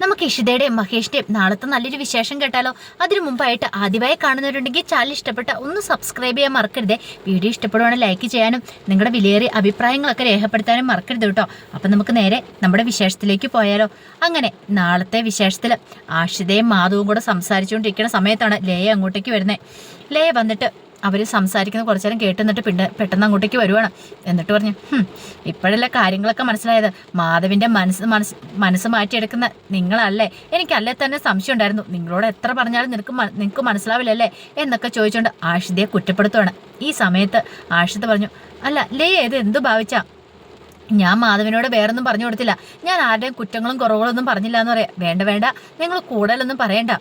നമുക്ക് ഇഷിതയുടെയും മഹേഷിന്റെയും നാളത്തെ നല്ലൊരു വിശേഷം കേട്ടാലോ? അതിനു മുമ്പായിട്ട് ആദ്യമായി കാണുന്നവരുണ്ടെങ്കിൽ ചാനൽ ഇഷ്ടപ്പെട്ട ഒന്ന് സബ്സ്ക്രൈബ് ചെയ്യാൻ മറക്കരുതേ. വീഡിയോ ഇഷ്ടപ്പെടുവാണെങ്കിൽ ലൈക്ക് ചെയ്യാനും നിങ്ങളുടെ വിലയേറിയ അഭിപ്രായങ്ങളൊക്കെ രേഖപ്പെടുത്താനും മറക്കരുത് കേട്ടോ. അപ്പം നമുക്ക് നേരെ നമ്മുടെ വിശേഷത്തിലേക്ക് പോയാലോ. അങ്ങനെ നാളത്തെ വിശേഷത്തിൽ ആഷിതയും മാധവും കൂടെ സംസാരിച്ചുകൊണ്ടിരിക്കുന്ന സമയത്താണ് ലേയ അങ്ങോട്ടേക്ക് വരുന്നത് ലേയ വന്നിട്ട് അവർ സംസാരിക്കുന്ന കുറച്ചു നേരം കേട്ട് നിന്നിട്ട് പിന്നെ പെട്ടെന്ന് അങ്ങോട്ടേക്ക് വരുവാണ്. എന്നിട്ട് പറഞ്ഞു ഇപ്പോഴല്ല കാര്യങ്ങളൊക്കെ മനസ്സിലായത്? മാധവിന്റെ മനസ്സ് മനസ്സ് മനസ്സ് മാറ്റിയെടുക്കുന്ന നിങ്ങളല്ലേ? എനിക്കല്ലേ തന്നെ സംശയം ഉണ്ടായിരുന്നു. നിങ്ങളോട് എത്ര പറഞ്ഞാലും നിനക്ക് നിങ്ങൾക്ക് മനസ്സിലാവില്ലല്ലേ? എന്നൊക്കെ ചോദിച്ചുകൊണ്ട് ആഷിതയെ കുറ്റപ്പെടുത്തുവാണ്. ഈ സമയത്ത് ആഷിത പറഞ്ഞു അല്ല ലേ ഇത് എന്തു ഭാവിച്ചാ? ഞാൻ മാധവനോട് വേറൊന്നും പറഞ്ഞു കൊടുത്തില്ല. ഞാൻ ആരുടെയും കുറ്റങ്ങളും കുറവുകളൊന്നും പറഞ്ഞില്ല എന്ന് പറയാം. വേണ്ട വേണ്ട. നിങ്ങൾ കൂടുതലൊന്നും പറയണ്ട.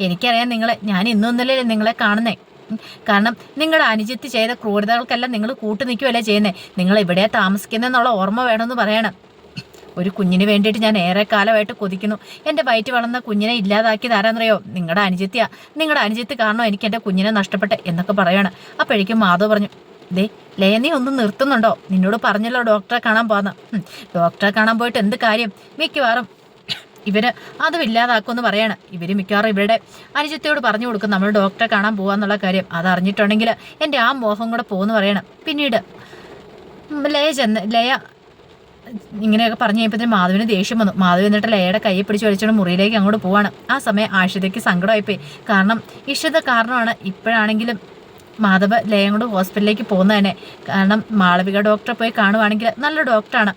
എനിക്കറിയാം നിങ്ങളെ. ഞാൻ ഇന്നൊന്നല്ലേ നിങ്ങളെ കാണുന്നേ. കാരണം നിങ്ങളുടെ അനുജിത്ത് ചെയ്ത ക്രൂരതകൾക്കെല്ലാം നിങ്ങൾ കൂട്ടു നിൽക്കുകയല്ലേ ചെയ്യുന്നത് നിങ്ങൾ ഇവിടെ താമസിക്കുന്നെന്നുള്ള ഓർമ്മ വേണമെന്ന് പറയണം. ഒരു കുഞ്ഞിന് വേണ്ടിയിട്ട് ഞാൻ ഏറെ കാലമായിട്ട് കൊതിക്കുന്നു. എന്റെ വയറ്റ് വളർന്ന കുഞ്ഞിനെ ഇല്ലാതാക്കിയത് ആരാന്നറിയോ? നിങ്ങളുടെ അനുജിത്തിയാ. നിങ്ങളുടെ അനുജിത്ത് കാരണം എനിക്ക് എന്റെ കുഞ്ഞിനെ നഷ്ടപ്പെട്ടെ എന്നൊക്കെ പറയണം. അപ്പോഴേക്കും മാധവ് പറഞ്ഞു ദേ ലയ ഒന്നും ഒന്ന് നിർത്തുന്നുണ്ടോ? നിന്നോട് പറഞ്ഞല്ലോ ഡോക്ടറെ കാണാൻ പോകുന്ന ഡോക്ടറെ കാണാൻ പോയിട്ട് എന്ത് കാര്യം? മിക്കവാറും ഇവർ അതും ഇല്ലാതാക്കുമെന്ന് പറയാണ്. ഇവർ മിക്കവാറും ഇവരുടെ അനുജത്തിയോട് പറഞ്ഞു കൊടുക്കും നമ്മൾ ഡോക്ടറെ കാണാൻ പോവാന്നുള്ള കാര്യം. അതറിഞ്ഞിട്ടുണ്ടെങ്കിൽ എന്റെ ആ മോഹം കൂടെ പോകുമെന്ന് പറയണം. പിന്നീട് ലയ ചെന്ന് ലയ ഇങ്ങനെയൊക്കെ പറഞ്ഞു കഴിഞ്ഞപ്പോൾ മാധവിന് ദേഷ്യം വന്നു. മാധവ് എന്നിട്ട് ലയയുടെ കൈ പിടിച്ച് വലിച്ചുകൊണ്ട് മുറിയിലേക്ക് അങ്ങോട്ട് പോവാണ്. ആ സമയം ആഷിതയ്ക്ക് സങ്കടമായിപ്പോയി. കാരണം ഇഷിത കാരണമാണ് ഇപ്പോഴാണെങ്കിലും മാധവ് ലയം കൊണ്ട് ഹോസ്പിറ്റലിലേക്ക് പോകുന്നത് തന്നെ. കാരണം മാളവിക ഡോക്ടറെ പോയി കാണുവാണെങ്കിൽ നല്ല ഡോക്ടറാണ്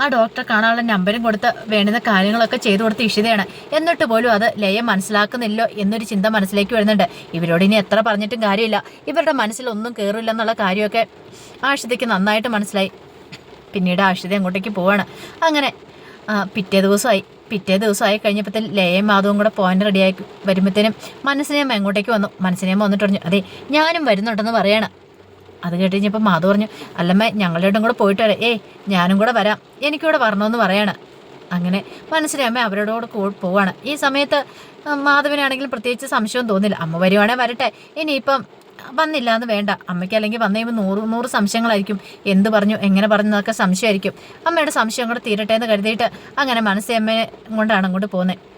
ആ ഡോക്ടറെ കാണാനുള്ള നമ്പരും കൊടുത്ത് വേണ്ടുന്ന കാര്യങ്ങളൊക്കെ ചെയ്തു കൊടുത്ത് ഇഷിതയാണ്. എന്നിട്ട് പോലും അത് ലയം മനസ്സിലാക്കുന്നില്ലോ എന്നൊരു ചിന്ത മനസ്സിലേക്ക് വരുന്നുണ്ട്. ഇവരോട് ഇനി എത്ര പറഞ്ഞിട്ടും കാര്യമില്ല. ഇവരുടെ മനസ്സിൽ ഒന്നും കയറില്ല എന്നുള്ള കാര്യമൊക്കെ ആഷിതയ്ക്ക് നന്നായിട്ട് മനസ്സിലായി. പിന്നീട് ആഷിത അങ്ങോട്ടേക്ക് പോവാണ്. അങ്ങനെ പിറ്റേ ദിവസമായി. പിറ്റേ ദിവസമായി കഴിഞ്ഞപ്പോഴത്തെ ലയയും മാധവും കൂടെ പോയിന്റ് റെഡിയായി വരുമ്പോഴത്തേനും മനസ്സിനെയമ്മ എങ്ങോട്ടേക്ക് വന്നു. മനസ്സിനെയമ്മ വന്നിട്ട് പറഞ്ഞു അതെ ഞാനും വരുന്നുണ്ടെന്ന് പറയാണ്. അത് കേട്ട് കഴിഞ്ഞപ്പോൾ മാധു പറഞ്ഞു അല്ലമ്മ ഞങ്ങളുടെ കൂടെ പോയിട്ട് വരാം. ഏയ് ഞാനും കൂടെ വരാം. എനിക്കൂടെ വരണമെന്ന് പറയാണ്. അങ്ങനെ മനസ്സിലെ അമ്മ അവരോട് കൂടെ പോവാണ്. ഈ സമയത്ത് മാധവനാണെങ്കിലും പ്രത്യേകിച്ച് സംശയം തോന്നില്ല. അമ്മ വരുവാണെങ്കിൽ വരട്ടെ. ഇനിയിപ്പം വന്നില്ല എന്ന് വേണ്ട. അമ്മയ്ക്ക് അല്ലെങ്കിൽ വന്നു കഴിയുമ്പോൾ നൂറ് നൂറ് സംശയങ്ങളായിരിക്കും. എന്ത് പറഞ്ഞു എങ്ങനെ പറഞ്ഞു എന്നൊക്കെ സംശയമായിരിക്കും. അമ്മയുടെ സംശയം കൂടെ തീരട്ടെ എന്ന് കരുതിയിട്ട് അങ്ങനെ മനസ്സേ അമ്മയെ കൊണ്ടാണ് അങ്ങോട്ട് പോകുന്നത്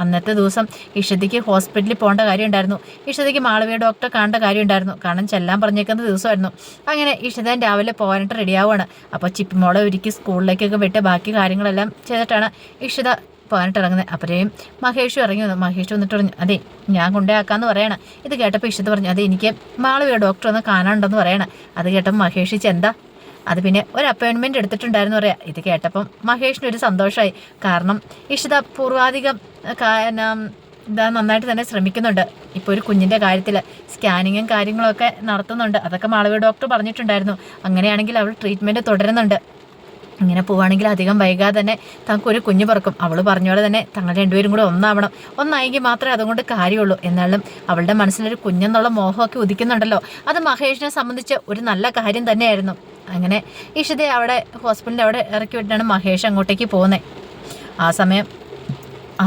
അന്നത്തെ ദിവസം ഇഷതിക്ക് ഹോസ്പിറ്റലിൽ പോകേണ്ട കാര്യം ഉണ്ടായിരുന്നു ഇഷതിക്ക് മാളവിയ ഡോക്ടറെ കാണേണ്ട കാര്യം ഉണ്ടായിരുന്നു കാരണം ചെല്ലാൻ പറഞ്ഞേക്കുന്ന ദിവസമായിരുന്നു. അങ്ങനെ ഇഷതൻ രാവിലെ പോകാനായിട്ട് റെഡിയാവുകയാണ്. അപ്പോൾ ചിപ്പിമോളെ ഒരുക്കി സ്കൂളിലേക്കൊക്കെ വിട്ട് ബാക്കി കാര്യങ്ങളെല്ലാം ചെയ്തിട്ടാണ് ഇഷിത പോകാനായിട്ട് ഇറങ്ങുന്നത്. അപ്പോഴേയും മഹേഷും ഇറങ്ങി വന്നു. മഹേഷ് വന്നിട്ട് പറഞ്ഞു അതെ ഞാൻ കൊണ്ടുപോയാക്കാന്ന് പറയണം. ഇത് കേട്ടപ്പോൾ ഇഷിത പറഞ്ഞു അതെ എനിക്ക് മാളവിയ ഡോക്ടർ ഒന്ന് കാണാനുണ്ടെന്ന് പറയണം. അത് കേട്ടപ്പോൾ മഹേഷ് ചെന്താ അത് പിന്നെ ഒരു അപ്പോയിൻമെന്റ് എടുത്തിട്ടുണ്ടായിരുന്നു പറയാം. ഇത് കേട്ടപ്പം മഹേഷിന് ഒരു സന്തോഷമായി കാരണം ഇഷിത പൂർവാധികം എന്താ നന്നായിട്ട് തന്നെ ശ്രമിക്കുന്നുണ്ട്. ഇപ്പോൾ ഒരു കുഞ്ഞിന്റെ കാര്യത്തിൽ സ്കാനിങ്ങും കാര്യങ്ങളൊക്കെ നടത്തുന്നുണ്ട്. അതൊക്കെ മാളവി ഡോക്ടർ പറഞ്ഞിട്ടുണ്ടായിരുന്നു. അങ്ങനെയാണെങ്കിൽ അവൾ ട്രീറ്റ്മെന്റ് തുടരുന്നുണ്ട്. ഇങ്ങനെ പോവുകയാണെങ്കിൽ അധികം വൈകാതെ തന്നെ തങ്ങൾക്ക് ഒരു കുഞ്ഞു പറക്കും. അവൾ പറഞ്ഞ പോലെ തന്നെ തങ്ങൾ രണ്ടുപേരും കൂടെ ഒന്നാവണം. ഒന്നായെങ്കിൽ മാത്രമേ അതുകൊണ്ട് കാര്യമുള്ളൂ. എന്നാലും അവളുടെ മനസ്സിലൊരു കുഞ്ഞെന്നുള്ള മോഹമൊക്കെ ഉദിക്കുന്നുണ്ടല്ലോ. അത് മഹേഷിനെ സംബന്ധിച്ച് ഒരു നല്ല കാര്യം തന്നെയായിരുന്നു. അങ്ങനെ ഇഷിതയെ അവിടെ ഹോസ്പിറ്റലിന്റെ അവിടെ ഇറക്കി വിട്ടാണ് മഹേഷ് അങ്ങോട്ടേക്ക് പോകുന്നത് ആ സമയം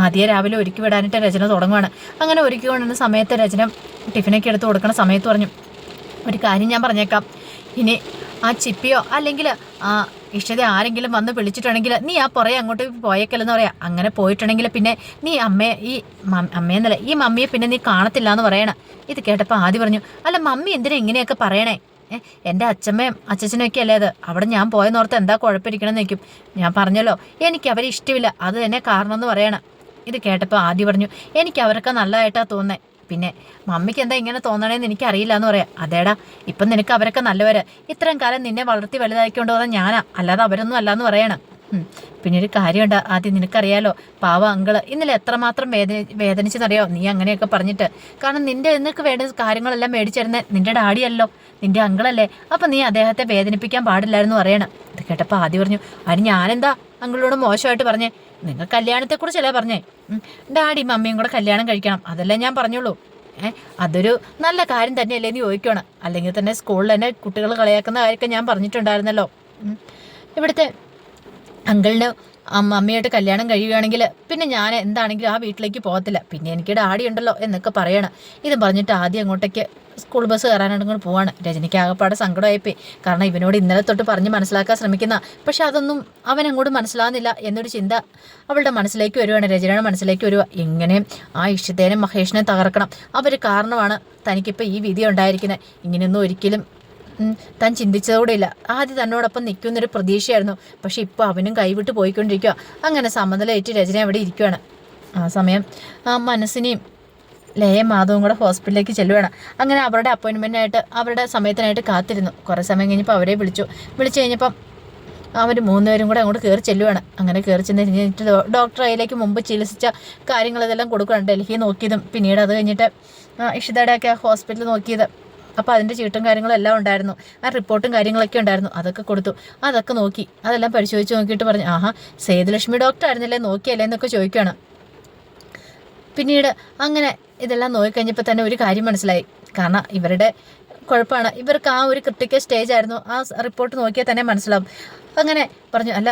ആദ്യ രാവിലെ ഒരുക്കി വിടാനായിട്ട് രചന തുടങ്ങുവാണ്. അങ്ങനെ ഒരുക്കി കൊണ്ടുവന്ന സമയത്ത് രചന ടിഫിനൊക്കെ എടുത്ത് കൊടുക്കുന്ന സമയത്ത് പറഞ്ഞു ഒരു കാര്യം ഞാൻ പറഞ്ഞേക്കാം. ഇനി ആ ചിപ്പിയോ അല്ലെങ്കിൽ ആ ഇഷ്ടത ആരെങ്കിലും വന്ന് വിളിച്ചിട്ടുണ്ടെങ്കിൽ നീ ആ പുറകെ അങ്ങോട്ട് പോയേക്കല്ലെന്ന് പറയാം. അങ്ങനെ പോയിട്ടുണ്ടെങ്കിൽ പിന്നെ നീ അമ്മയെ ഈ അമ്മയെന്നല്ല ഈ മമ്മിയെ പിന്നെ നീ കാണത്തില്ല എന്ന് പറയണേ. ഇത് കേട്ടപ്പോൾ ആദ്യം പറഞ്ഞു അല്ല മമ്മി എന്തിനാ ഇങ്ങനെയൊക്കെ പറയണേ? എന്റെ അച്ഛമ്മയും അച്ഛനൊക്കെ അല്ലേ അത്? അവിടെ ഞാൻ പോയെന്നോർത്ത് എന്താ കുഴപ്പമിരിക്കണമെന്ന് നിൽക്കും ഞാൻ പറഞ്ഞല്ലോ എനിക്ക് അവരെ ഇഷ്ടമില്ല. അത് തന്നെ കാരണം എന്ന് പറയണം. ഇത് കേട്ടപ്പോൾ ആദ്യം പറഞ്ഞു എനിക്ക് അവരൊക്കെ നല്ലതായിട്ടാണ് തോന്നേ പിന്നെ മമ്മിക്ക് എന്താ ഇങ്ങനെ തോന്നണേന്ന് എനിക്കറിയില്ല എന്ന് പറയാം. അതേടാ ഇപ്പം നിനക്ക് അവരൊക്കെ നല്ലവര്. ഇത്രയും കാലം നിന്നെ വളർത്തി വലുതാക്കിക്കൊണ്ട് പോകുന്ന ഞാനാ. അല്ലാതെ അവരൊന്നും അല്ലാന്ന് പറയണം. പിന്നെ ഒരു കാര്യമുണ്ട്. ആദ്യം നിനക്കറിയാലോ പാവ അങ്കിൾ ഇന്നലെ എത്രമാത്രം വേദന വേദനിച്ചെന്നറിയോ നീ അങ്ങനെയൊക്കെ പറഞ്ഞിട്ട്. കാരണം നിന്റെ നിനക്ക് വേണ്ട കാര്യങ്ങളെല്ലാം മേടിച്ചിരുന്നത് നിന്റെ ഡാഡിയല്ലോ നിന്റെ അങ്കിളല്ലേ. അപ്പൊ നീ അദ്ദേഹത്തെ വേദനിപ്പിക്കാൻ പാടില്ലായിരുന്നു പറയണം. ഇത് കേട്ടപ്പോൾ ആദ്യം പറഞ്ഞു അതിന് ഞാനെന്താ അങ്കിളോട് മോശമായിട്ട് പറഞ്ഞേ? നിങ്ങൾ കല്യാണത്തെക്കുറിച്ചല്ലേ പറഞ്ഞേ? ഡാഡി മമ്മിയും കൂടെ കല്യാണം കഴിക്കണം. അതല്ലേ ഞാൻ പറഞ്ഞോളൂ ഏ അതൊരു നല്ല കാര്യം തന്നെയല്ലേ എന്ന് ചോദിക്കണം. അല്ലെങ്കിൽ തന്നെ സ്കൂളിൽ തന്നെ കുട്ടികൾ കളിയാക്കുന്ന കാര്യമൊക്കെ ഞാൻ പറഞ്ഞിട്ടുണ്ടായിരുന്നല്ലോ. ഇവിടുത്തെ അങ്കിളിന് അമ്മയായിട്ട് കല്യാണം കഴിയുകയാണെങ്കിൽ പിന്നെ ഞാൻ എന്താണെങ്കിലും ആ വീട്ടിലേക്ക് പോകത്തില്ല. പിന്നെ എനിക്ക് ഡാഡി ഉണ്ടല്ലോ എന്നൊക്കെ പറയണം. ഇത് പറഞ്ഞിട്ട് ആദ്യം അങ്ങോട്ടേക്ക് സ്കൂൾ ബസ് കയറാനായിട്ട് കൂടെ പോവാണ്. രജനിക്ക് ആകെപ്പാടെ സങ്കടമായിപ്പോയി. കാരണം ഇവനോട് ഇന്നലെ തൊട്ട് പറഞ്ഞ് മനസ്സിലാക്കാൻ ശ്രമിക്കുന്ന. പക്ഷെ അതൊന്നും അവൻ അങ്ങോട്ട് മനസ്സിലാകുന്നില്ല എന്നൊരു ചിന്ത അവളുടെ മനസ്സിലേക്ക് വരുവാണ്. രജനയുടെ മനസ്സിലേക്ക് വരുക എങ്ങനെ ആ ഇഷ്ടത്തേനെ മഹേഷിനെ തകർക്കണം. അവർ കാരണമാണ് തനിക്കിപ്പോൾ ഈ വിധി ഉണ്ടായിരിക്കുന്നത്. ഇങ്ങനെയൊന്നും ഒരിക്കലും താൻ ചിന്തിച്ചതോടെയില്ല. ആദ്യം തന്നോടൊപ്പം നിൽക്കുന്നൊരു പ്രതീക്ഷയായിരുന്നു. പക്ഷെ ഇപ്പോൾ അവനും കൈവിട്ട് പോയിക്കൊണ്ടിരിക്കുക അങ്ങനെ സമ്മതലേറ്റ് രചന അവിടെ ഇരിക്കുകയാണ് ആ സമയം ആ മനസ്സിനെയും ലയ മാധവും കൂടെ ഹോസ്പിറ്റലിലേക്ക് ചെല്ലുകയാണ് അങ്ങനെ അവരുടെ അപ്പോയിൻമെന്റിനായിട്ട് അവരുടെ സമയത്തിനായിട്ട് കാത്തിരുന്നു. കുറേ സമയം കഴിഞ്ഞപ്പോൾ അവരെ വിളിച്ചു. വിളിച്ചു കഴിഞ്ഞപ്പം അവർ മൂന്നുപേരും കൂടെ അങ്ങോട്ട് കയറി ചെല്ലുവാണ്. അങ്ങനെ കയറി ചെന്ന് കഴിഞ്ഞിട്ട് ഡോക്ടർ അതിലേക്ക് മുമ്പ് ചികിത്സിച്ച കാര്യങ്ങളതെല്ലാം കൊടുക്കുകയാണ് ഡൽഹി നോക്കിയതും. പിന്നീട് അത് കഴിഞ്ഞിട്ട് ഇഷിതയുടെ ഇഷിതയുടെയൊക്കെ ഹോസ്പിറ്റലിൽ നോക്കിയത്. അപ്പോൾ അതിന്റെ ചീട്ടും കാര്യങ്ങളും എല്ലാം ഉണ്ടായിരുന്നു. ആ റിപ്പോർട്ടും കാര്യങ്ങളൊക്കെ ഉണ്ടായിരുന്നു. അതൊക്കെ കൊടുത്തു. അതൊക്കെ നോക്കി. അതെല്ലാം പരിശോധിച്ച് നോക്കിയിട്ട് പറഞ്ഞു ആഹാ സേതുലക്ഷ്മി ഡോക്ടർ ആയിരുന്നില്ലേ? നോക്കിയല്ലേ? എന്നൊക്കെ ചോദിക്കുകയാണ്. പിന്നീട് അങ്ങനെ ഇതെല്ലാം നോക്കിക്കഴിഞ്ഞപ്പോൾ തന്നെ ഒരു കാര്യം മനസ്സിലായി. കാരണം ഇവരുടെ കുഴപ്പമാണ് ഇവർക്ക് ആ ഒരു ക്രിട്ടിക്കൽ സ്റ്റേജ് ആയിരുന്നു. ആ റിപ്പോർട്ട് നോക്കിയാൽ തന്നെ മനസ്സിലാവും. അങ്ങനെ പറഞ്ഞു അല്ല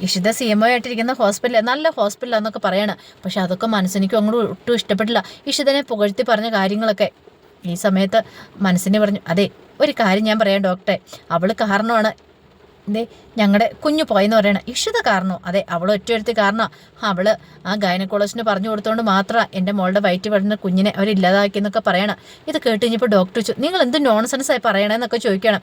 ഇഷിത സി എം ഒ ആയിട്ടിരിക്കുന്ന ഹോസ്പിറ്റൽ നല്ല ഹോസ്പിറ്റലാന്നൊക്കെ പറയാണ്. പക്ഷെ അതൊക്കെ മനസ്സിനിക്കും അങ്ങോട്ട് ഒട്ടും ഇഷ്ടപ്പെട്ടില്ല. ഇഷിതനെ പുകഴ്ത്തി പറഞ്ഞ കാര്യങ്ങളൊക്കെ ഈ സമയത്ത് മനസ്സിനെ പറഞ്ഞു അതെ ഒരു കാര്യം ഞാൻ പറയാം ഡോക്ടറെ. അവൾ കാരണമാണ്. എന്തേ ഞങ്ങളുടെ കുഞ്ഞു പോയെന്ന് പറയണ. ഇഷിത കാരണോ? അതെ അവൾ ഒറ്റയെടുത്ത് കാരണം. അവൾ ആ ഗൈനക്കോളജിന് പറഞ്ഞു കൊടുത്തോണ്ട് മാത്രമാണ് എന്റെ മോളുടെ വയറ്റ് വരുന്ന കുഞ്ഞിനെ അവരില്ലാതാക്കിയെന്നൊക്കെ പറയണം. ഇത് കേട്ട് കഴിഞ്ഞപ്പോൾ ഡോക്ടർ ചോദിച്ചു നിങ്ങൾ എന്ത് നോൺസെൻസ് ആയി പറയണമെന്നൊക്കെ ചോദിക്കണം.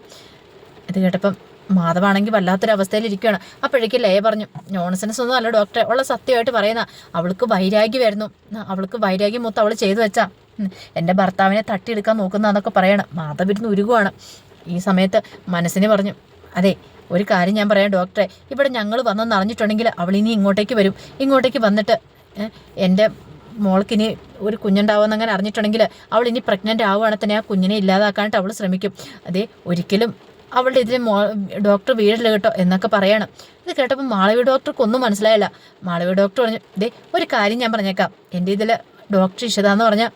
ഇത് കേട്ടപ്പം മാധവാണെങ്കിൽ വല്ലാത്തൊരവസ്ഥയിൽ ഇരിക്കുകയാണ് അപ്പോഴേക്കും ലയ പറഞ്ഞു നോൺസെൻസ് ഒന്നും അല്ല ഡോക്ടറെ. ഉള്ള സത്യമായിട്ട് പറയുന്ന അവൾക്ക് വൈരാഗ്യമായിരുന്നു. അവൾക്ക് വൈരാഗ്യം മൊത്തം അവൾ ചെയ്തു വെച്ചാ. ഉം, എന്റെ ഭർത്താവിനെ തട്ടിയെടുക്കാൻ നോക്കുന്നതെന്നൊക്കെ പറയണം. മാധവിരുന്ന് ഉരുകുവാണ്. ഈ സമയത്ത് മനസ്സിനെ പറഞ്ഞു അതെ ഒരു കാര്യം ഞാൻ പറയാം ഡോക്ടറെ. ഇവിടെ ഞങ്ങൾ വന്നെന്ന് അറിഞ്ഞിട്ടുണ്ടെങ്കിൽ അവൾ ഇനി ഇങ്ങോട്ടേക്ക് വരും. ഇങ്ങോട്ടേക്ക് വന്നിട്ട് എന്റെ മോൾക്കിനി ഒരു കുഞ്ഞുണ്ടാവുമെന്ന് അങ്ങനെ അറിഞ്ഞിട്ടുണ്ടെങ്കിൽ അവൾ ഇനി പ്രഗ്നന്റ് ആവുകയാണെങ്കിൽ തന്നെ ആ കുഞ്ഞിനെ ഇല്ലാതാക്കാനായിട്ട് അവൾ ശ്രമിക്കും. അതെ ഒരിക്കലും അവളുടെ ഇതിന് മോ ഡോക്ടർ വീടില്ല കേട്ടോ എന്നൊക്കെ പറയണം. ഇത് കേട്ടപ്പോൾ മാളവി ഡോക്ടർക്ക് ഒന്നും മനസ്സിലായില്ല. മാളവി ഡോക്ടർ പറഞ്ഞു ഇതേ ഒരു കാര്യം ഞാൻ പറഞ്ഞേക്കാം. എന്റെ ഇതിൽ ഡോക്ടർ ഇഷിത എന്ന് പറഞ്ഞാൽ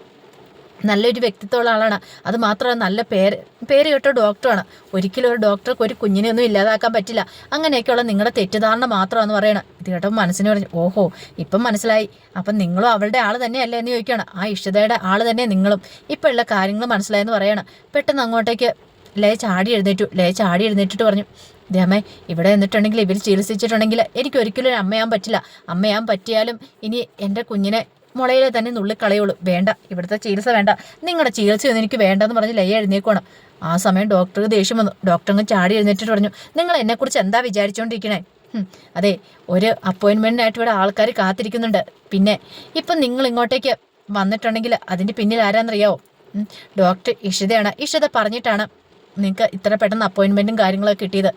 നല്ലൊരു വ്യക്തിത്വമുള്ള ആളാണ്. അത് മാത്രമല്ല നല്ല പേര് പേര് കേട്ട ഡോക്ടറാണ്. ഒരിക്കലും ഒരു ഡോക്ടർക്ക് ഒരു കുഞ്ഞിനെ ഒന്നും ഇല്ലാതാക്കാൻ പറ്റില്ല. അങ്ങനെയൊക്കെയുള്ള നിങ്ങളുടെ തെറ്റിദ്ധാരണ മാത്രമാണെന്ന് പറയണം. ഇത് കേട്ടപ്പോൾ മനസ്സിന് പറഞ്ഞു ഓഹോ ഇപ്പം മനസ്സിലായി. അപ്പം നിങ്ങളും അവളുടെ ആൾ തന്നെയല്ലേ എന്ന് ചോദിക്കുകയാണ്. ആ ഇഷ്ടതയുടെ ആൾ തന്നെ നിങ്ങളും. ഇപ്പം ഉള്ള കാര്യങ്ങൾ മനസ്സിലായെന്ന് പറയണം. പെട്ടെന്ന് അങ്ങോട്ടേക്ക് ലേ ചാടി എഴുന്നേറ്റു. ലേ ചാടി എഴുന്നേറ്റിട്ട് പറഞ്ഞു ദേമേ ഇവിടെ നിന്നിട്ടുണ്ടെങ്കിൽ ഇവർ ചികിത്സിച്ചിട്ടുണ്ടെങ്കിൽ എനിക്ക് ഒരിക്കലും ഒരു അമ്മയാൻ പറ്റില്ല. അമ്മയാൻ പറ്റിയാലും ഇനി എന്റെ കുഞ്ഞിനെ മുളയിലെ തന്നെ നുള്ളിക്കളയുള്ളൂ. വേണ്ട ഇവിടുത്തെ ചികിത്സ വേണ്ട. നിങ്ങളുടെ ചികിത്സയൊന്നും എനിക്ക് വേണ്ടെന്ന് പറഞ്ഞ് ലൈ എഴുന്നേക്കണം ആ സമയം ഡോക്ടർക്ക് ദേഷ്യം വന്നു. ഡോക്ടർ അങ്ങ് ചാടി എഴുന്നേറ്റിട്ട് പറഞ്ഞു നിങ്ങൾ എന്നെക്കുറിച്ച് എന്താ വിചാരിച്ചുകൊണ്ടിരിക്കണേ അതെ ഒരു അപ്പോയിൻമെന്റിനായിട്ട് ഇവിടെ ആൾക്കാർ കാത്തിരിക്കുന്നുണ്ട്. പിന്നെ ഇപ്പം നിങ്ങൾ ഇങ്ങോട്ടേക്ക് വന്നിട്ടുണ്ടെങ്കിൽ അതിന്റെ പിന്നിൽ ആരാന്നറിയാവോ? ഡോക്ടർ ഇഷിതയാണ്. ഇഷിത പറഞ്ഞിട്ടാണ് നിങ്ങൾക്ക് ഇത്ര പെട്ടെന്ന് അപ്പോയിൻമെന്റും കാര്യങ്ങളൊക്കെ കിട്ടിയത്.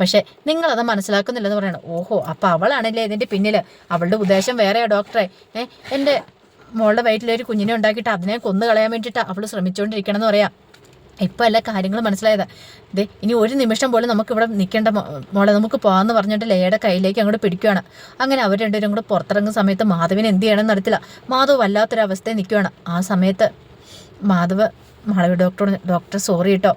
പക്ഷേ നിങ്ങളത് മനസ്സിലാക്കുന്നില്ലെന്ന് പറയണം. ഓഹോ അപ്പോൾ അവളാണല്ലേ ഇതിന്റെ പിന്നിൽ അവളുടെ ഉദ്ദേശം വേറെയാ ഡോക്ടറെ. ഏ എന്റെ മോളുടെ വയറ്റിലൊരു കുഞ്ഞിനെ ഉണ്ടാക്കിയിട്ട് അതിനെ കൊന്നു കളയാൻ വേണ്ടിയിട്ട് അവൾ ശ്രമിച്ചുകൊണ്ടിരിക്കണം എന്ന് പറയാം. ഇപ്പം എല്ലാ കാര്യങ്ങളും മനസ്സിലായത്. ദേ ഇനി ഒരു നിമിഷം പോലും നമുക്ക് ഇവിടെ നിൽക്കേണ്ട മോളെ നമുക്ക് പോകാമെന്ന് പറഞ്ഞിട്ട് ലയയുടെ കയ്യിലേക്ക് അങ്ങോട്ട് പിടിക്കുകയാണ് അങ്ങനെ അവർ രണ്ടുപേരും കൂടെ പുറത്തിറങ്ങുന്ന സമയത്ത് മാധവിന് എന്ത് ചെയ്യണമെന്ന് അറിയത്തില്ല. മാധവ് വല്ലാത്തൊരവസ്ഥയിൽ നിൽക്കുകയാണ് ആ സമയത്ത് Madhav Malavi doctor doctor sorry കേട്ടോ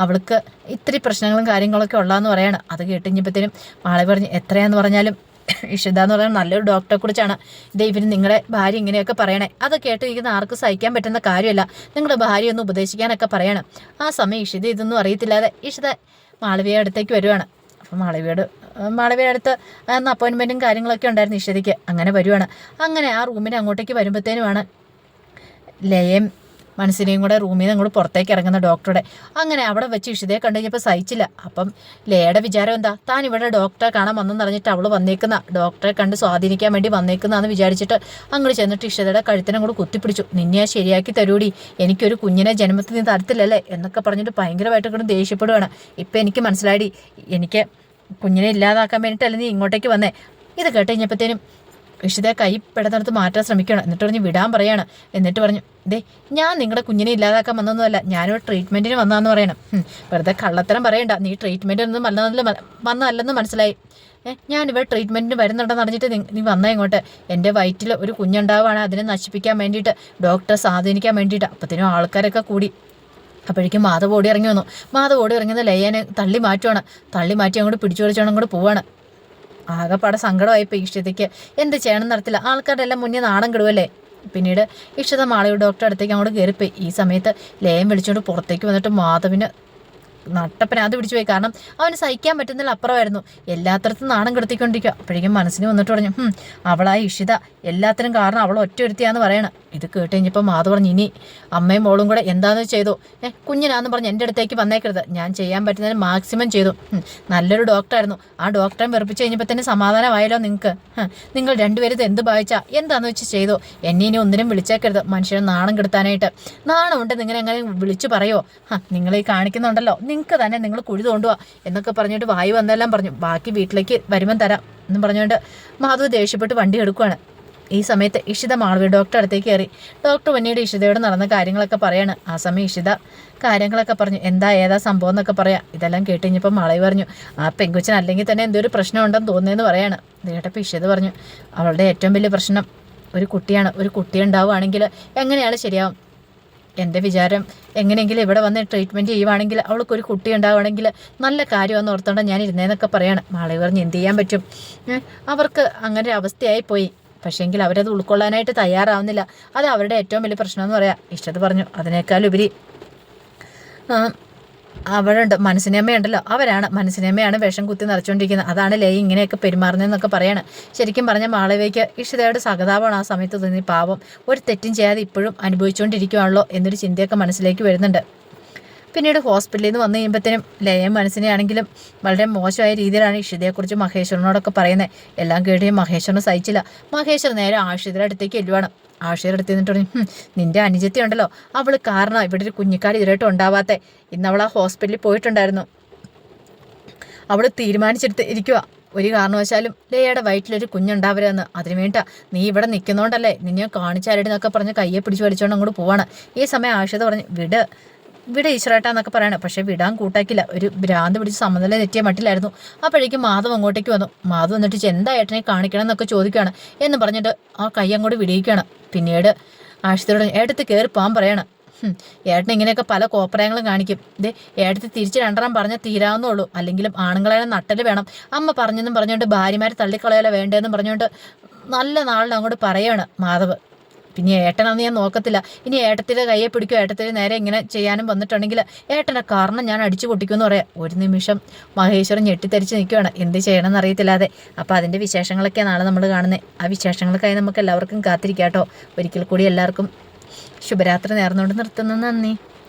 അവൾക്ക് ഇത്തിരി പ്രശ്നങ്ങളും കാര്യങ്ങളൊക്കെ ഉള്ളതെന്ന് പറയാണ്. അത് കേട്ടുകഴിഞ്ഞപ്പോഴത്തേനും മാളവി പറഞ്ഞ് എത്രയാന്ന് പറഞ്ഞാലും ഇഷിത എന്ന് പറയുന്നത് നല്ലൊരു ഡോക്ടറെ കുറിച്ചാണ് ഇത് ഇവർ നിങ്ങളുടെ ഭാര്യ ഇങ്ങനെയൊക്കെ പറയണേ. അത് കേട്ടിരിക്കുന്ന ആർക്കും സഹിക്കാൻ പറ്റുന്ന കാര്യമല്ല. നിങ്ങളുടെ ഭാര്യ ഒന്ന് ഉപദേശിക്കാനൊക്കെ പറയണം. ആ സമയം ഇഷിത ഇതൊന്നും അറിയത്തില്ലാതെ ഇഷിത മാളവിയുടെ അടുത്തേക്ക് വരുവാണ്. അപ്പം മാളവിയോട് മാളവിയുടെ അടുത്ത് അന്ന് അപ്പോയിൻമെന്റും കാര്യങ്ങളൊക്കെ ഉണ്ടായിരുന്നു ഇഷിതയ്ക്ക്. അങ്ങനെ വരുവാണ്. അങ്ങനെ ആ റൂമിന് അങ്ങോട്ടേക്ക് വരുമ്പോഴത്തേനുമാണ് ലയം മനസ്സിനെയും കൂടെ റൂമിൽ നിന്ന് അങ്ങോട്ട് പുറത്തേക്ക് ഇറങ്ങുന്ന ഡോക്ടറുടെ അങ്ങനെ അവിടെ വെച്ച് ഇഷിതയെ കണ്ടു കഴിഞ്ഞപ്പോൾ സഹിച്ചില്ല. അപ്പം ലേയുടെ വിചാരം എന്താ? താൻ ഇവിടെ ഡോക്ടറെ കാണാൻ വന്നെന്ന് പറഞ്ഞിട്ട് അവൾ വന്നേക്കുന്ന. ഡോക്ടറെ കണ്ട് സ്വാധീനിക്കാൻ വേണ്ടി വന്നേക്കുന്നതെന്ന് വിചാരിച്ചിട്ട് അങ്ങോട്ട് ചെന്നിട്ട് ഇഷിതയുടെ കഴുത്തിനെ കൂടെ കുത്തിപ്പിടിച്ചു. നിന്നെ ശരിയാക്കി തരൂടി. എനിക്കൊരു കുഞ്ഞിനെ ജന്മത്തിൽ നിന്ന് തരത്തില്ലല്ലേ? എന്നൊക്കെ പറഞ്ഞിട്ട് ഭയങ്കരമായിട്ട് കൂടെ ദേഷ്യപ്പെടുകയാണ് ഇപ്പം എനിക്ക് മനസ്സിലായി എനിക്ക് കുഞ്ഞിനെ ഇല്ലാതാക്കാൻ വേണ്ടിയിട്ടല്ലേ നീ ഇങ്ങോട്ടേക്ക് വന്നേ? ഇത് കേട്ട് കഴിഞ്ഞപ്പോഴത്തേനും ഇഷിതയെ കൈ പെടുന്നിടത്ത് മാറ്റാൻ ശ്രമിക്കണം എന്നിട്ട് പറഞ്ഞ് വിടാൻ പറയാണ്. എന്നിട്ട് പറഞ്ഞു ദേ ഞാൻ നിങ്ങളുടെ കുഞ്ഞിനെ ഇല്ലാതാക്കാൻ വന്നൊന്നുമല്ല ഞാനൊരു ട്രീറ്റ്മെന്റിന് വന്നതെന്ന് പറയണം. വെറുതെ കള്ളത്തരം പറയണ്ട. നീ ട്രീറ്റ്മെന്റ് ഒന്നും വന്നതല്ല വന്നതല്ലെന്ന് മനസ്സിലായി. ഏ ഞാനിവിടെ ട്രീറ്റ്മെന്റിന് വരുന്നുണ്ടെന്ന് അറിഞ്ഞിട്ട് നീ- നീ വന്നേ ഇങ്ങോട്ട്. എന്റെ വയറ്റിൽ ഒരു കുഞ്ഞുണ്ടാവുകയാണ്. അതിനെ നശിപ്പിക്കാൻ വേണ്ടിയിട്ട് ഡോക്ടറെ സ്വാധീനിക്കാൻ വേണ്ടിയിട്ട്. അപ്പത്തിനും ആൾക്കാരൊക്കെ കൂടി. അപ്പോഴേക്കും മാധവ് ഓടി ഇറങ്ങി വന്നു. മാധവ് ഓടി ഇറങ്ങുന്ന ലയ്യനെ തള്ളി മാറ്റുവാണ്. തള്ളി മാറ്റി അങ്ങോട്ട് പിടിച്ചു വലിച്ചാണ് അങ്ങോട്ട് പോവാണ്. ആകെപ്പാടെ സങ്കടമായി ഇഷ്ടത്തേക്ക്. എന്ത് ചെയ്യണം നടത്തില്ല ആൾക്കാരുടെ എല്ലാം മുന്നേ നാണം കിടുവല്ലേ? പിന്നീട് ഇഷ്ടത മാളയുടെ ഡോക്ടറെ അടുത്തേക്ക് അങ്ങോട്ട് കയറിപ്പോയി. ഈ സമയത്ത് ലയം വിളിച്ചുകൊണ്ട് പുറത്തേക്ക് വന്നിട്ട് മാധവിന് നട്ടപ്പനാത് പിടിച്ചു പോയി. കാരണം അവന് സഹിക്കാൻ പറ്റുന്നതിൽ അപ്പുറമായിരുന്നു. എല്ലാത്തരത്തും നാണം കെടുത്തിക്കൊണ്ടിരിക്കുക. അപ്പോഴേക്കും മനസ്സിന് വന്നിട്ട് പറഞ്ഞു "ഹും, അവളാ ഇഷിത. എല്ലാത്തിനും കാരണം അവൾ ഒറ്റ ഒരുത്തിയാന്ന് പറയണം. ഇത് കേട്ട് കഴിഞ്ഞപ്പോൾ മാധവ് പറഞ്ഞു ഇനി അമ്മയും മോളും കൂടെ എന്താന്ന് ചെയ്തു? ഏ കുഞ്ഞിനാന്ന് പറഞ്ഞ് എന്റെ അടുത്തേക്ക് വന്നേക്കരുത്. ഞാൻ ചെയ്യാൻ പറ്റുന്നതിന് മാക്സിമം ചെയ്തു. നല്ലൊരു ഡോക്ടറായിരുന്നു ആ ഡോക്ടറെ വെറുപ്പിച്ച് കഴിഞ്ഞപ്പോൾ തന്നെ സമാധാനമായല്ലോ നിങ്ങൾക്ക് നിങ്ങൾ രണ്ടുപേരും ഇത് എന്ത് ഭാവിച്ചാ? എന്താന്ന് വെച്ച് ചെയ്തു? എന്നെ ഇനി ഒന്നിനും വിളിച്ചേക്കരുത്. മനുഷ്യനെ നാണം കെടുത്താനായിട്ട്. നാണമുണ്ട്. നിങ്ങൾ എങ്ങനെ വിളിച്ചു പറയോ? ഹ, നിങ്ങൾ ഈ കാണിക്കുന്നുണ്ടല്ലോ. നിങ്ങൾക്ക് തന്നെ നിങ്ങൾ കുഴി തോണ്ടുക എന്നൊക്കെ പറഞ്ഞിട്ട് വായു വന്നെല്ലാം പറഞ്ഞു. ബാക്കി വീട്ടിലേക്ക് വരുമ്പം തരാം എന്നും പറഞ്ഞുകൊണ്ട് മാധവ് ദേഷ്യപ്പെട്ട് വണ്ടി എടുക്കുകയാണ് ഈ സമയത്ത് ഇഷിത മാളവി ഡോക്ടറെ അടുത്തേക്ക് കയറി. ഡോക്ടർ പിന്നീട് ഇഷിതയോട് നടന്ന കാര്യങ്ങളൊക്കെ പറയാണ്. ആ സമയം ഇഷിത കാര്യങ്ങളൊക്കെ പറഞ്ഞു. എന്താ ഏതാ സംഭവം എന്നൊക്കെ പറയാം. ഇതെല്ലാം കേട്ട് കഴിഞ്ഞപ്പോൾ മാളവി പറഞ്ഞു ആ പെങ്കുച്ചൻ അല്ലെങ്കിൽ തന്നെ എന്തൊരു പ്രശ്നം ഉണ്ടെന്ന് തോന്നിയെന്ന് പറയാണ്. ഇത് കേട്ടപ്പോൾ ഇഷിത പറഞ്ഞു അവളുടെ ഏറ്റവും വലിയ പ്രശ്നം ഒരു കുട്ടിയാണ്. ഒരു കുട്ടി ഉണ്ടാവുകയാണെങ്കിൽ എങ്ങനെയാണ് ശരിയാവും? എന്റെ വിചാരം എങ്ങനെയെങ്കിലും ഇവിടെ വന്ന് ട്രീറ്റ്മെന്റ് ചെയ്യുവാണെങ്കിൽ അവൾക്കൊരു കുട്ടി ഉണ്ടാവുകയാണെങ്കിൽ നല്ല കാര്യമെന്ന് ഓർത്തോണ്ട് ഞാൻ ഇരുന്നേന്നൊക്കെ പറയാണ്. മാളവി പറഞ്ഞ് എന്ത് ചെയ്യാൻ പറ്റും? അവർക്ക് അങ്ങനെ അവസ്ഥയായി പോയി പക്ഷേങ്കിൽ അവരത് ഉൾക്കൊള്ളാനായിട്ട് തയ്യാറാവുന്നില്ല. അത് അവരുടെ ഏറ്റവും വലിയ പ്രശ്നമെന്ന് പറയാം. ഇഷ്ടത് പറഞ്ഞു. അതിനേക്കാളുപരി ആ, അവളുണ്ട് മനസ്സിനമ്മയുണ്ടല്ലോ അവരാണ് മനസ്സിനമ്മയാണ് വിഷം കുത്തി നിറച്ചുകൊണ്ടിരിക്കുന്നത് അതാണ് ലൈ ഇങ്ങനെയൊക്കെ പെരുമാറുന്നതെന്നൊക്കെ പറയാണ്. ശരിക്കും പറഞ്ഞ മാളവയ്ക്ക് ഇഷിതയുടെ സഹതാപമാണ് ആ സമയത്ത് തോന്നി പാവം. ഒരു തെറ്റും ചെയ്യാതെ ഇപ്പോഴും അനുഭവിച്ചുകൊണ്ടിരിക്കുകയാണല്ലോ എന്നൊരു ചിന്തയൊക്കെ മനസ്സിലേക്ക് വരുന്നുണ്ട്. പിന്നീട് ഹോസ്പിറ്റലിൽ നിന്ന് വന്നു കഴിയുമ്പോഴത്തേനും ലയം മനസ്സിനെയാണെങ്കിലും വളരെ മോശമായ രീതിയിലാണ് ഇഷിതയെക്കുറിച്ച് മഹേശ്വരനോടൊക്കെ പറയുന്നത്. എല്ലാം കേട്ട് മഹേശ്വരന് സഹിച്ചില്ല. മഹേശ്വരൻ നേരെ ആഷിതയുടെ അടുത്തേക്ക് എല്ലുവാണ് ആഷിയുടെ അടുത്ത് നിന്നിട്ട് പറഞ്ഞു നിന്റെ അനുജത്തി ഉണ്ടല്ലോ. അവൾ കാരണം ഇവിടെ ഒരു കുഞ്ഞിക്കാട് ഇതുവരായിട്ടും ഉണ്ടാവാത്തേ. ഇന്ന് അവൾ ആ ഹോസ്പിറ്റലിൽ പോയിട്ടുണ്ടായിരുന്നു. അവൾ തീരുമാനിച്ചെടുത്ത് ഇരിക്കുക ഒരു കാരണവശാലും ലേയുടെ വയറ്റിലൊരു കുഞ്ഞുണ്ടാവരുതെന്ന്. അതിനു വേണ്ട നീ ഇവിടെ നിൽക്കുന്നോണ്ടല്ലേ നിന്നെ കാണിച്ചാരെന്നൊക്കെ പറഞ്ഞ് കയ്യെ പിടിച്ച് വലിച്ചോണ്ട് അങ്ങോട്ട് പോവാണ്. ഈ സമയം ആഷിത പറഞ്ഞു വിട് വിട ഈശ്വരേട്ടാന്നൊക്കെ പറയണം. പക്ഷെ വിടാൻ കൂട്ടാക്കില്ല. ഒരു ഭ്രാന്ത് പിടിച്ച് സമനില തെറ്റിയ മട്ടിലായിരുന്നു. അപ്പോഴേക്കും മാധവ് അങ്ങോട്ടേക്ക് വന്നു. മാധവ് എന്നിട്ട് എന്താ ഏട്ടനെ കാണിക്കണം എന്നൊക്കെ ചോദിക്കുകയാണ് എന്ന് പറഞ്ഞിട്ട് ആ കൈ അങ്ങോട്ട് വിടിയിക്കുകയാണ് പിന്നീട് ആഷിതയോട് ഏട്ടത്ത് കയറി പോകാൻ പറയണം. ഏട്ടൻ ഇങ്ങനെയൊക്കെ പല കോപ്രായങ്ങളും കാണിക്കും. ഇതേ ഏട്ടത്തി തിരിച്ച് രണ്ടെണ്ണം പറഞ്ഞാൽ തീരാവുന്നുള്ളൂ അല്ലെങ്കിലും ആണുങ്ങളെ നട്ടൽ വേണം. അമ്മ പറഞ്ഞെന്നും പറഞ്ഞുകൊണ്ട് ഭാര്യമാരെ തള്ളിക്കളയല വേണ്ടതെന്നും പറഞ്ഞുകൊണ്ട് നല്ല നാളിൽ അങ്ങോട്ട് പറയാണ് മാധവ്. പിന്നെ ഏട്ടനാന്ന് ഞാൻ നോക്കത്തില്ല. ഇനി ഏട്ടത്തിന്റെ കയ്യെ പിടിക്കും ഏട്ടത്തിൽ നേരെ ഇങ്ങനെ ചെയ്യാനും വന്നിട്ടുണ്ടെങ്കിൽ ഏട്ടനെ കാരണം ഞാൻ അടിച്ചു പൊട്ടിക്കുമെന്ന് പറയാം. ഒരു നിമിഷം മഹേശ്വരൻ ഞെട്ടിത്തരിച്ച് നിൽക്കുകയാണ്. എന്ത് ചെയ്യണമെന്ന് അറിയത്തില്ലാതെ. അപ്പോൾ അതിന്റെ വിശേഷങ്ങളൊക്കെ നാളെ നമ്മൾ കാണുന്നത് ആ വിശേഷങ്ങൾക്കായി നമുക്ക് എല്ലാവർക്കും കാത്തിരിക്കാം കേട്ടോ ഒരിക്കൽ കൂടി എല്ലാവർക്കും ശുഭരാത്രി നേർന്നുകൊണ്ട് നിർത്തുന്നു. നന്ദി.